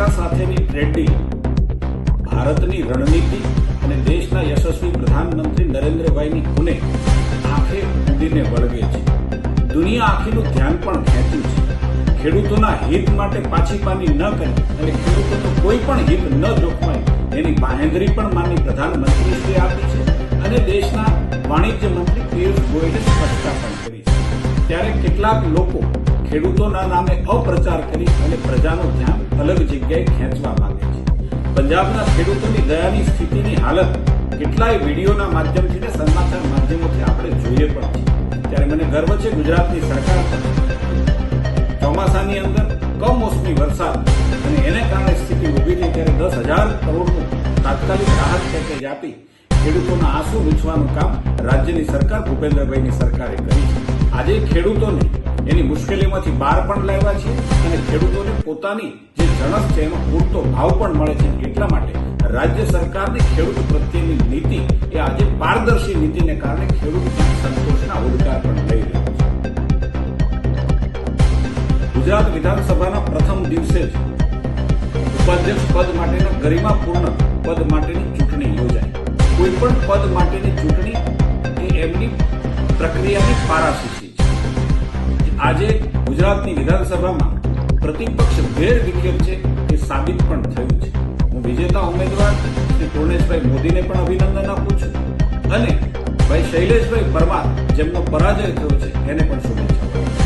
America સાથેની trade ભારતની રણનીતિ અને દેશના યશસ્વી પ્રધાનમંત્રી નરેન્દ્રભાઈની ખૂને આંખે ઊંડીને વળગે છે. દુનિયા આખીનું ધ્યાન પણ ખેંચ્યું છે. ખેડૂતોના હિત માટે પાછી પાની ન કરી અને ખેડૂતોનું કોઈ પણ હિત ન જોખમાય એની બાહેંધરી પણ માની પ્રધાનમંત્રીશ્રીએ આપી છે અને દેશના વાણિજ્ય મંત્રી પિયુષ ગોયલે સ્પષ્ટતા ત્યારે કેટલાક લોકો ખેડૂતોના નામે અપ્રચાર કરી અને પ્રજાનું ધ્યાન અલગ જગ્યાએ ખેંચવા માંગે છે. પંજાબના ખેડૂતોની દયાની સ્થિતિની હાલત કેટલાય વિડીયોના માધ્યમથી ને સમાચાર માધ્યમોથી આપણે જોઈએ પણ છે ત્યારે મને ગર્વ છે ગુજરાતની સરકાર ચોમાસાની અંદર કમોસમી વરસાદ અને એને કારણે સ્થિતિ ઊભી થઈ ત્યારે દસ હજાર કરોડનું તાત્કાલિક રાહત પેકેજ આપી ખેડૂતોના આંસુ લૂછવાનું કામ રાજ્યની સરકાર ભૂપેન્દ્રભાઈની સરકારે કરી છે. આજે ખેડૂતોને એની મુશ્કેલીમાંથી બહાર પણ લાવ્યા છે અને ખેડૂતોને પોતાની જે જણસ છે એનો પૂરતો ભાવ પણ મળે છે. એટલા માટે રાજ્ય સરકારની ખેડૂત પ્રત્યેની નીતિ એ આજે પારદર્શી નીતિને કારણે ખેડૂત સંતોષના ઉદ્ગાર પણ લઈ રહ્યો છે. ગુજરાત વિધાનસભાના પ્રથમ દિવસે જ ઉપાધ્યક્ષ પદ માટેના ગરિમાપૂર્ણ પદ માટેની ચૂંટણી યોજાઈ. કોઈ પણ પદ માટેની ચૂંટણી ગુજરાતની વિધાનસભામાં પ્રતિપક્ષ વેર વિખેર છે એ સાબિત પણ થયું છે. હું વિજેતા ઉમેદવાર શ્રી પૂર્ણેશભાઈ મોદીને પણ અભિનંદન આપું છું અને ભાઈ શૈલેષભાઈ પરમાર, જેમનો પરાજય થયો છે, એને પણ શુભેચ્છાઓ